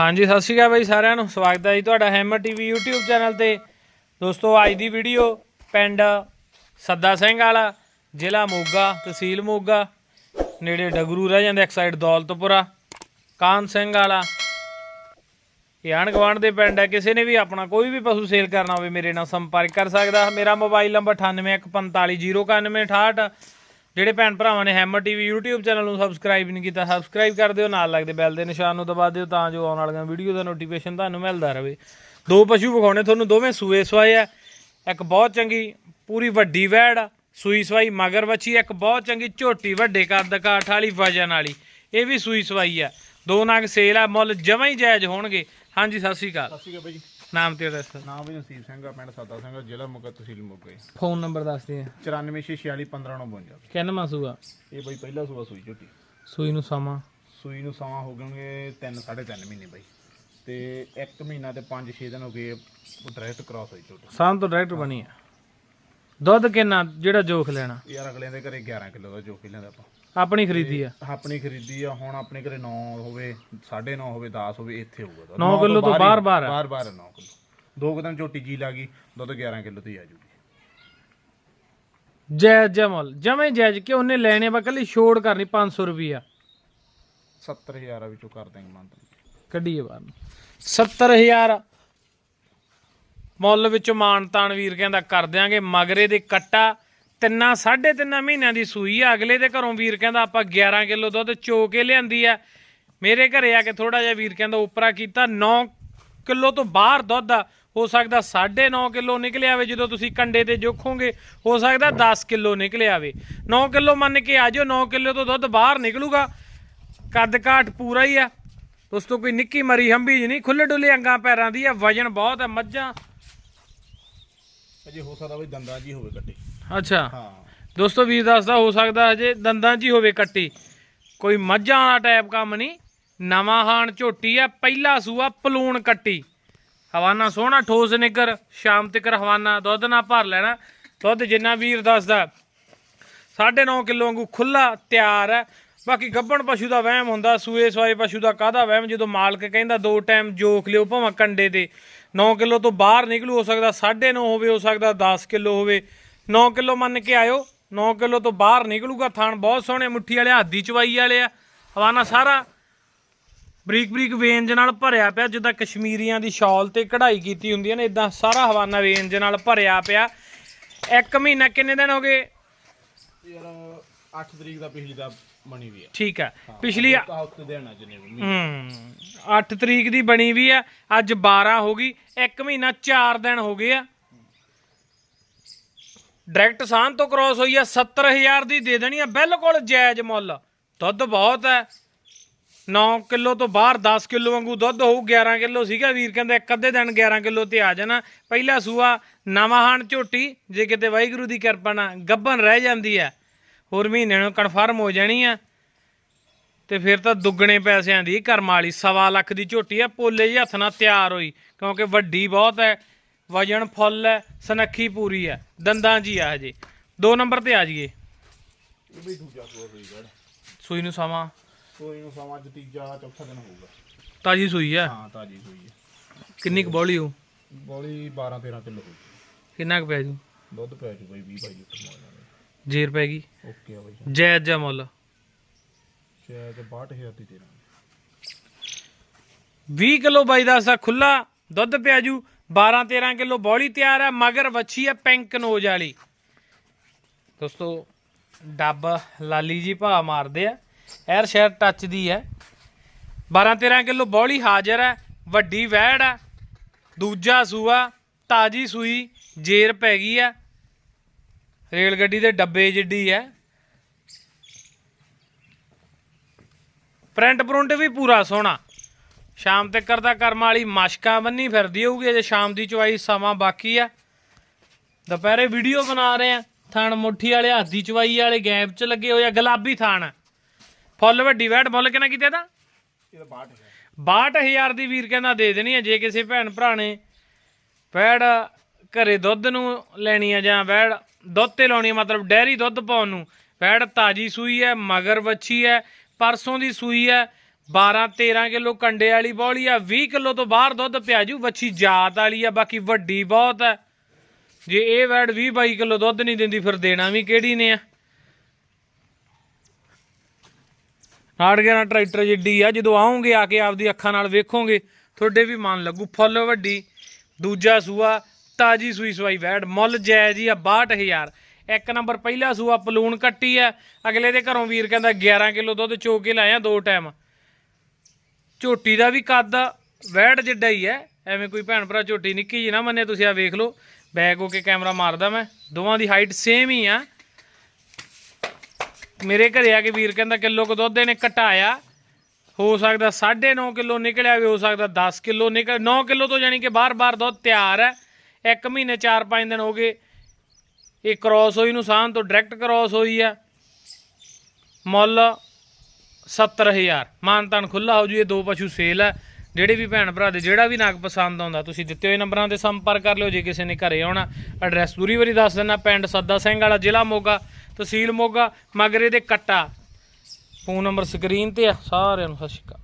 ਹਾਂਜੀ, ਸਤਿ ਸ਼੍ਰੀ ਅਕਾਲ ਬਾਈ ਸਾਰਿਆਂ ਨੂੰ। ਸਵਾਗਤ ਹੈ ਜੀ ਤੁਹਾਡਾ ਹੈਮਰ ਟੀਵੀ YouTube ਚੈਨਲ ਤੇ। ਦੋਸਤੋ, ਅੱਜ ਦੀ ਵੀਡੀਓ ਪਿੰਡ ਸੱਦਾ ਸਿੰਘ ਵਾਲਾ, ਜ਼ਿਲ੍ਹਾ ਮੋਗਾ, ਤਹਿਸੀਲ ਮੋਗਾ, ਨੇੜੇ ਡਗਰੂ ਰਹਿ ਜਾਂਦੇ ਇੱਕ ਸਾਈਡ ਦੌਲਤਪੁਰਾ। ਕਾਨ ਸਿੰਘ ਵਾਲਾ। ਇਹ ਆਂਢ ਗੁਆਂਢ ਦੇ ਪਿੰਡ ਹੈ, ਕਿਸੇ ਨੇ ਵੀ ਆਪਣਾ ਕੋਈ ਵੀ ਪਸ਼ੂ ਸੇਲ ਕਰਨਾ ਹੋਵੇ ਮੇਰੇ ਨਾਲ ਸੰਪਰਕ ਕਰ ਸਕਦਾ। ਮੇਰਾ ਮੋਬਾਈਲ ਨੰਬਰ 9814509168 ਜਿਹੜੇ ਭੈਣ ਭਰਾਵਾਂ ਨੇ ਹੈਮਰ ਟੀਵੀ YouTube ਚੈਨਲ ਨੂੰ ਸਬਸਕ੍ਰਾਈਬ ਨਹੀਂ ਕੀਤਾ ਸਬਸਕ੍ਰਾਈਬ ਕਰ ਦਿਓ ਨਾਲ ਲੱਗਦੇ ਬੈਲ ਦੇ ਨਿਸ਼ਾਨ ਨੂੰ ਦਬਾ ਦਿਓ ਤਾਂ ਜੋ ਆਉਣ ਵਾਲੀਆਂ ਵੀਡੀਓ ਦਾ ਨੋਟੀਫਿਕੇਸ਼ਨ ਤੁਹਾਨੂੰ ਮਿਲਦਾ ਰਹੇ। ਦੋ ਪਸ਼ੂ ਵਿਖਾਉਣੇ ਤੁਹਾਨੂੰ ਦੋਵੇਂ ਸੂਏ ਸਵਾਏ ਆ ਇੱਕ ਬਹੁਤ ਚੰਗੀ ਪੂਰੀ ਵੱਡੀ ਵੈੜ ਆ, ਸੂਈ ਸਵਾਈ ਮਗਰ ਵੱਛੀ ਇੱਕ ਬਹੁਤ ਚੰਗੀ ਝੋਟੀ ਵੱਡੇ ਕੱਦ ਕਾਠ ਵਾਲੀ ਵਜਨ ਵਾਲੀ ਇਹ ਵੀ ਸੂਈ ਸਵਾਈ ਆ। ਦੋ ਨਗ ਸੇਲ ਆ ਮੁੱਲ ਜਮਾਂ ਹੀ ਜਾਇਜ਼ ਹੋਣਗੇ। ਹਾਂਜੀ ਸਤਿ ਸ਼੍ਰੀ ਅਕਾਲ। ਸਤਿ ਸ਼੍ਰੀ ਅਕਾਲ ਬਾਈ ਨਾਮ ਤੇ ਐਡਰੈਸ ਨਾਮ ਵੀ ਨਸੀਬ ਸਿੰਘ ਆ ਪਿੰਡ ਸਾਦਾ ਸਿੰਘ ਜ਼ਿਲ੍ਹਾ ਮੋਗਾ ਤਹਿਸੀਲ ਜੀ ਫੋਨ ਨੰਬਰ ਦੱਸ ਦੇ। 9446415952 ਕਿੰਨਾ ਸੂਆ? ਇਹ ਬਾਈ ਪਹਿਲਾ ਸੂਆ ਸੂਈ ਝੋਟੀ। ਸੂਈ ਨੂੰ ਸਮਾਂ? ਸੂਈ ਨੂੰ ਸਮਾਂ ਹੋ ਗਏ 3 3.5 ਮਹੀਨੇ ਬਾਈ। ਤੇ 1 ਮਹੀਨਾ ਤੇ 5-6 ਦਿਨ ਹੋ ਗਏ ਉਹ ਡਾਇਰੈਕਟ ਕ੍ਰਾਸ ਹੋਈ ਝੋਟੀ। ਸਾਂ ਤੋਂ ਡਾਇਰੈਕਟ ਬਣੀ ਆ। ਦੁੱਧ ਕਿੰਨਾ? ਜਿਹੜਾ ਜੋਖ ਲੈਣਾ। ਯਾਰ ਅਗਲੇ ਦੇ ਘਰੇ 11 ਕਿਲੋ ਦਾ ਜੋ ਕਿ ਲੈਂਦਾ ਆਪਾਂ। ਆਪਣੀ ਖਰੀਦੀ ਆ। ਆਪਣੀ ਖਰੀਦੀ ਆ ਹੁਣ ਆਪਣੇ ਘਰੇ 9 ਹੋਵੇ 9.5 ਹੋਵੇ 10 ਹੋਵੇ ਇੱਥੇ ਹੋਊਗਾ ਨੌ ਕਿੱਲੋ ਤੋਂ ਬਾਹਰ- ਬਾਹਰ ਆ। ਬਾਹਰ ਬਾਹਰ 9 ਕਿਲੋ। ਦੋ ਕੁ ਦਿਨ ਝੋਟੀ ਜੀ ਲੱਗੀ ਦੁੱਧ 11 ਕਿਲੋ ਤੇ ਆ ਜੂਗੀ। ਜਾਇਜ਼ ਜਮਲ ਜਮੇ ਜਾਇਜ਼ ਕਿ ਉਹਨੇ ਲੈਣੇ ਵਾ ਕੱਲੀ ਛੋੜ ਕਰਨੀ 500 ਰੁਪਿਆ 70000 ਵਿੱਚੋਂ ਕਰ ਦਾਂਗੇ ਮੰਨ ਕੱਢੀਏ ਬਾਹਰ ਨੂੰ। 70000 ਮੁੱਲ ਵਿੱਚੋਂ ਮਾਨ ਤਾਨ ਵੀਰ ਕਹਿੰਦਾ ਕਰ ਦਿਆਂਗੇ। ਮਗਰੇ ਦੇ ਕੱਟਾ ਤਿੰਨਾਂ, ਸਾਢੇ ਤਿੰਨਾਂ ਮਹੀਨਿਆਂ ਦੀ ਸੂਈ ਆ। ਅਗਲੇ ਦੇ ਘਰੋਂ ਵੀਰ ਕਹਿੰਦਾ ਆਪਾਂ 11 ਕਿਲੋ ਦੁੱਧ ਚੋ ਕੇ ਲਿਆਂਦੀ ਆ। ਮੇਰੇ ਘਰੇ ਆ ਕੇ ਥੋੜਾ ਜਿਹਾ ਵੀਰ ਕਹਿੰਦਾ ਉਪਰਾ ਕੀਤਾ। 9 ਕਿਲੋ ਤੋਂ ਬਾਹਰ ਦੁੱਧ ਆ। ਹੋ ਸਕਦਾ 9.5 ਕਿਲੋ ਨਿਕਲਿਆ ਆਵੇ ਜਦੋਂ ਤੁਸੀਂ ਕੰਡੇ ਤੇ ਜੋਖੋਗੇ। ਹੋ ਸਕਦਾ 10 ਕਿਲੋ ਨਿਕਲਿਆ ਆਵੇ 9 ਕਿਲੋ ਮੰਨ ਕੇ ਆ ਜਾਓ 9 ਕਿਲੋ ਤੋਂ ਦੁੱਧ ਬਾਹਰ ਨਿਕਲੂਗਾ। ਕੱਦ ਕਾਠ ਪੂਰਾ ਹੀ ਆ। ਦੋਸਤੋ, ਕੋਈ ਨਿੱਕੀ ਮਰੀ ਹੰਬੀ ਜੀ ਨਹੀਂ। ਖੁੱਲੇ ਡੁੱਲੇ ਅੰਗਾਂ ਪੈਰਾਂ ਦੀ ਆ। ਵਜਨ ਬਹੁਤ ਆ, ਮੱਝਾਂ ਅਜੇ ਹੋ ਸਕਦਾ ਬਈ ਦੰਦਾਂ ਜੀ ਹੋਵੇ ਕੱਟੀ। ਅੱਛਾ। ਹਾਂ। ਦੋਸਤੋ ਵੀਰ ਦੱਸਦਾ ਹੋ ਸਕਦਾ ਅਜੇ ਦੰਦਾਂ 'ਚ ਹੀ ਹੋਵੇ ਕੱਟੀ। ਕੋਈ ਮੱਝਾਂ ਵਾਲਾ ਟਾਈਪ ਕੰਮ ਨਹੀਂ। ਨਵਾਂ ਹਾਣ ਝੋਟੀ ਆ ਪਹਿਲਾ ਸੂਆ ਪਲੂਣ ਕੱਟੀ। ਹਵਾਨਾ ਸੋਹਣਾ ਠੋਸ ਨਿੱਗਰ ਸ਼ਾਮ ਤੱਕ ਹਵਾਨਾ ਦੁੱਧ ਨਾ ਭਰ ਲੈਣਾ। ਦੁੱਧ ਜਿੰਨਾ ਵੀਰ ਦੱਸਦਾ 9.5 ਕਿਲੋ ਵਾਂਗੂ ਖੁੱਲਾ ਤਿਆਰ ਹੈ ਬਾਕੀ ਗੱਬਣ ਪਸ਼ੂ ਦਾ ਵਹਿਮ ਹੁੰਦਾ, ਸੂਏ ਸਵਾਏ ਪਸ਼ੂ ਦਾ ਕਾਹਦਾ ਵਹਿਮ? ਜਦੋਂ ਮਾਲਕ ਕਹਿੰਦਾ ਦੋ ਟਾਈਮ ਜੋਖ ਲਿਓ, ਭਾਵੇਂ ਕੰਡੇ ਤੇ 9 ਕਿਲੋ ਤੋਂ ਬਾਹਰ ਨਿਕਲੂ, ਹੋ ਸਕਦਾ 9.5 ਹੋਵੇ, ਹੋ ਸਕਦਾ 10 ਕਿਲੋ ਹੋਵੇ। 9 ਕਿਲੋ ਮੰਨ ਕੇ ਆਇਓ 9 ਕਿਲੋ ਤੋਂ ਬਾਹਰ ਨਿਕਲੂਗਾ, ਥਾਣ ਬਹੁਤ ਸੋਹਣੇ ਮੁੱਠੀ ਵਾਲੇ, ਹੱਦੀ ਚਵਾਈ ਵਾਲੇ ਆ, ਹਵਾਨਾ ਸਾਰਾ ਬਰੀਕ ਬਰੀਕ ਵੇਂਜ ਨਾਲ ਭਰਿਆ ਪਿਆ, ਜਿੱਦਾਂ ਕਸ਼ਮੀਰੀਆਂ ਦੀ ਸ਼ਾਲ ਤੇ ਕਢਾਈ ਕੀਤੀ ਹੁੰਦੀ ਹੈ ਨਾ ਇਦਾਂ ਸਾਰਾ ਹਵਾਨਾ ਵੇਂਜ ਨਾਲ ਭਰਿਆ ਪਿਆ। ਇੱਕ ਮਹੀਨਾ ਕਿੰਨੇ ਦਿਨ ਹੋ ਗਏ? ਯਾਰ 8 ਤਰੀਕ ਦਾ ਪਿਛਲੀ ਦਾ ਬਣੀ ਵੀ ਆ। ਠੀਕ ਹੈ ਪਿਛਲੀ ਤਾਂ ਹਫ਼ਤੇ ਦੇਣਾ ਜਿੰਨੇ ਵੀ ਹੂੰ 8 ਤਰੀਕ ਦੀ ਬਣੀ ਵੀ ਆ ਅੱਜ 12 ਹੋ ਗਈ ਇੱਕ ਮਹੀਨਾ 4 ਦਿਨ ਹੋ ਗਏ ਆ। ਡਾਇਰੈਕਟ ਸਾਨ ਤੋਂ ਕ੍ਰਾਸ ਹੋਈ ਆ 70000 ਦੀ ਦੇ ਦੇਣੀ ਆ ਬਿਲਕੁਲ ਜਾਇਜ਼ ਮੁੱਲ। ਦੁੱਧ ਬਹੁਤ ਹੈ 9 ਕਿਲੋ ਤੋਂ ਬਾਹਰ 10 ਕਿਲੋ ਵਾਂਗੂ ਦੁੱਧ ਹੋਊ 11 ਕਿਲੋ ਸੀਗਾ ਵੀਰ ਕਹਿੰਦਾ ਇੱਕ ਅੱਧੇ ਦਿਨ 11 ਕਿਲੋ ਤੇ ਆ ਜਾਣਾ। ਪਹਿਲਾ ਸੂਆ ਨਵਾਂ ਹਾਣ ਝੋਟੀ ਜੇ ਕਿਤੇ ਵਾਹਿਗੁਰੂ ਦੀ ਕਿਰਪਾ ਨਾਲ ਗੱਬਨ ਰਹਿ ਜਾਂਦੀ ਆ। ਹੋਰ ਮਹੀਨੇ ਨੂੰ ਕਨਫਰਮ ਹੋ ਜਾਣੀ ਆ। ਤੇ ਫਿਰ ਤਾਂ ਦੁੱਗਣੇ ਪੈਸਿਆਂ ਦੀ ਕਰਮ ਵਾਲੀ ਸਵਾ ਲੱਖ ਦੀ ਝੋਟੀ ਆ ਪੋਲੇ ਜਿਹੇ ਹੱਥ ਨਾਲ ਤਿਆਰ ਹੋਈ ਕਿਉਂਕਿ ਵੱਡੀ ਬਹੁਤ ਹੈ ਵਜਨ ਫੁੱਲ ਹੈ ਸਨੱਖੀ ਪੂਰੀ ਹੈ ਦੰਦਾਂ ਜੀ ਆ ਹਜੇ। ਦੋ ਨੰਬਰ ਤੇ ਆ ਇਹ ਵੀ ਦੂਜਾ ਸੂਆ ਸੂਈ ਗੜ ਸੂਈ ਨੂੰ ਸਮਾਂ। ਸੂਈ ਨੂੰ ਸਮਾਂ ਅੱਜ ਤੀਜਾ ਚੌਥਾ ਦਿਨ ਹੋਊਗਾ। ਤਾਜੀ ਸੂਈ ਆ ਹਾਂ ਤਾਜੀ ਸੂਈ ਹੈ ਕਿੰਨੀ ਕੁ ਬੋਲੀ ਹੋ ਬੋਲੀ 12 13 ਕਿਲੋ ਹੋਊਗੀ। ਕਿੰਨਾ ਕੁ ਪੈ ਜੂ? ਦੁੱਧ ਪੈ ਜੂ ਬਈ 20 22 ਲੀਟਰ ਮੋਲ ਜੇਰ ਪੈ ਗਈ। ਓਕੇ ਆ ਬਈ। ਜਾਇਜ਼ ਜਾ ਮੁੱਲ। ਸ਼ਾਇਦ 62000 ਦੀ ਤੇਰਾ 20 ਕਿਲੋ ਬਾਈ ਦਾ ਸਾ ਖੁੱਲਾ ਦੁੱਧ ਪਿਆ ਜੂ। 12 13 ਕਿਲੋ ਬੋਲੀ ਤਿਆਰ ਹੈ ਮਗਰ ਵੱਛੀ ਹੈ ਪਿੰਕ ਨੋਜ ਵਾਲੀ। ਦੋਸਤੋ ਡੱਬ ਲਾਲੀ ਜੀ ਭਾ ਮਾਰਦੇ ਆ। ਐਰ ਸ਼ਹਿਰ ਟੱਚ ਦੀ ਹੈ 12 13 ਕਿਲੋ ਬੋਲੀ ਹਾਜ਼ਰ ਹੈ ਵੱਡੀ ਵਹਿੜ ਹੈ ਦੂਜਾ ਸੂਆ ਤਾਜੀ ਸੂਈ ਜੇਰ ਪੈ ਗਈ ਹੈ ਰੇਲ ਗੱਡੀ ਦੇ ਡੱਬੇ ਜਿੱਡੀ ਹੈ ਪ੍ਰਿੰਟ ਪ੍ਰਿੰਟ ਵੀ ਪੂਰਾ ਸੋਹਣਾ। ਸ਼ਾਮ ਤੱਕ ਕਰਦਾ ਕਰਮ ਵਾਲੀ ਮਸ਼ਕਾਂ ਬੰਨੀ ਫਿਰਦੀ ਹੋਊਗੀ ਅਜੇ ਸ਼ਾਮ ਦੀ ਚਵਾਈ ਸਮਾਂ ਬਾਕੀ ਆ ਦੁਪਹਿਰੇ ਵੀਡੀਓ ਬਣਾ ਰਹੇ ਆ ਥਣ ਮੁੱਠੀ ਵਾਲੇ ਹੱਥ ਦੀ ਚਵਾਈ ਵਾਲੇ ਗੈਪ 'ਚ ਲੱਗੇ ਹੋਏ ਆ ਗੁਲਾਬੀ ਥਣ। ਫੁੱਲ ਵੱਡੀ ਵੈਟ ਮੁੱਲ ਕਿੰਨਾ ਕੀਤਾ ਇਹਦਾ ਇਹਦਾ 62 ਹੈ 62000 ਦੀ ਵੀਰ ਕਹਿੰਦਾ ਦੇ ਦੇਣੀ ਆ ਜੇ ਕਿਸੇ ਭੈਣ ਭਰਾ ਨੇ ਵੈੜ ਘਰੇ ਦੁੱਧ ਨੂੰ ਲੈਣੀ ਆ ਜਾਂ ਵੈੜ, ਦੁੱਧ ਤੇ ਲਾਉਣੀ ਆ, ਮਤਲਬ ਡੈਰੀ ਦੁੱਧ ਪਾਉਣ ਨੂੰ। ਵੈੜ ਤਾਜੀ ਸੂਈ ਹੈ, ਮਗਰ ਵੱਛੀ ਹੈ, ਪਰਸੋਂ ਦੀ ਸੂਈ ਹੈ 12 13 ਕਿਲੋ ਕੰਡੇ ਵਾਲੀ ਬੌਲੀ ਆ 20 ਕਿਲੋ ਤੋਂ ਬਾਹਰ ਦੁੱਧ ਪਿਆਜੂ ਵੱਛੀ ਜਾਤ ਵਾਲੀ ਆ, ਬਾਕੀ ਵੱਡੀ ਬਹੁਤ ਹੈ। ਜੇ ਇਹ ਵੈੜ 20 22 ਕਿਲੋ ਦੁੱਧ ਨਹੀਂ ਦਿੰਦੀ, ਫਿਰ ਦੇਣਾ ਵੀ ਕਿਹੜੀ ਨੇ ਆ? ਹਾੜ ਗਿਆ ਨਾ ਟਰੈਕਟਰ ਜਿੱਡੀ ਆ, ਜਦੋਂ ਆਉਂਗੇ ਆ ਕੇ ਆਪਦੀ ਅੱਖਾਂ ਨਾਲ ਵੇਖੋਗੇ, ਤੁਹਾਡੇ ਵੀ ਮਨ ਲੱਗੂ ਫੁੱਲ ਵੱਡੀ, ਦੂਜਾ ਸੂਆ ਤਾਜੀ ਸੂਈ ਸਵਾਈ ਵੈੜ, ਮੁੱਲ ਜਾਇਜ਼ ਹੀ ਆ 62000 ਇੱਕ ਨੰਬਰ, ਪਹਿਲਾ ਸੂਆ ਪਲੂਣ ਕੱਟੀ ਆ। ਅਗਲੇ ਦੇ ਘਰੋਂ ਵੀਰ ਕਹਿੰਦਾ 11 ਕਿਲੋ ਦੁੱਧ ਚੋ ਕੇ ਲਾਇਆ ਦੋ ਟਾਈਮ। ਝੋਟੀ ਦਾ ਵੀ ਕੱਦ ਵੈੜ ਜਿੱਡਾ ਹੀ ਹੈ ਐਵੇਂ ਕੋਈ ਭੈਣ ਭਰਾ ਝੋਟੀ ਨਿੱਕੀ ਜੀ ਨਾ ਮੰਨੇ, ਤੁਸੀਂ ਆ ਵੇਖ ਲਓ। ਬੈਕ ਹੋ ਕੇ ਕੈਮਰਾ ਮਾਰਦਾ ਮੈਂ। ਦੋਵਾਂ ਦੀ ਹਾਈਟ ਸੇਮ ਹੀ ਆ। ਮੇਰੇ ਘਰੇ ਆ ਕੇ ਵੀਰ ਕਹਿੰਦਾ ਕਿਲੋ ਕੁ ਦੁੱਧ ਇਹਨੇ ਘਟਾਇਆ। ਹੋ ਸਕਦਾ 9.5 ਕਿਲੋ ਨਿਕਲਿਆ ਵੀ ਹੋ ਸਕਦਾ 10 ਕਿਲੋ ਨਿਕਲ 9 ਕਿਲੋ ਤੋਂ ਜਾਨੀ ਕਿ ਬਾਰ-ਬਾਰ ਦੁੱਧ ਤਿਆਰ ਹੈ ਇੱਕ ਮਹੀਨੇ 4-5 ਦਿਨ ਹੋ ਗਏ। ਇਹ ਕ੍ਰਾਸ ਹੋਈ ਨੂੰ ਸਾਨ ਤੋਂ ਡਾਇਰੈਕਟ ਕ੍ਰਾਸ ਹੋਈ ਆ। ਮੁੱਲ 70000 ਮਾਨਤਾਨ ਖੁੱਲਾ ਹੋ ਜੂ, ਇਹ ਦੋ ਪਸ਼ੂ ਸੇਲ ਹੈ ਜਿਹੜੇ ਵੀ ਭੈਣ ਭਰਾ ਦੇ ਜਿਹੜਾ ਵੀ ਨਾਗ ਪਸੰਦ ਆਉਂਦਾ, ਤੁਸੀਂ ਦਿੱਤੇ ਹੋਏ ਨੰਬਰਾਂ ਤੇ ਸੰਪਰਕ ਕਰ ਲਿਓ। ਜੇ ਕਿਸੇ ਨੇ ਘਰੇ ਆਉਣਾ ਐਡਰੈਸ ਦੂਰੀ ਵਾਰੀ ਦੱਸ ਦਿੰਨਾ ਪਿੰਡ ਸੱਦਾ ਸਿੰਘ ਵਾਲਾ, ਜ਼ਿਲ੍ਹਾ ਮੋਗਾ, ਤਹਿਸੀਲ ਮੋਗਾ, ਮਗਰੇ ਦੇ ਕੱਟਾ। ਫੋਨ ਨੰਬਰ ਸਕਰੀਨ ਤੇ ਆ, ਸਾਰਿਆਂ ਨੂੰ ਸਤਿ ਸ਼੍ਰੀ ਅਕਾਲ।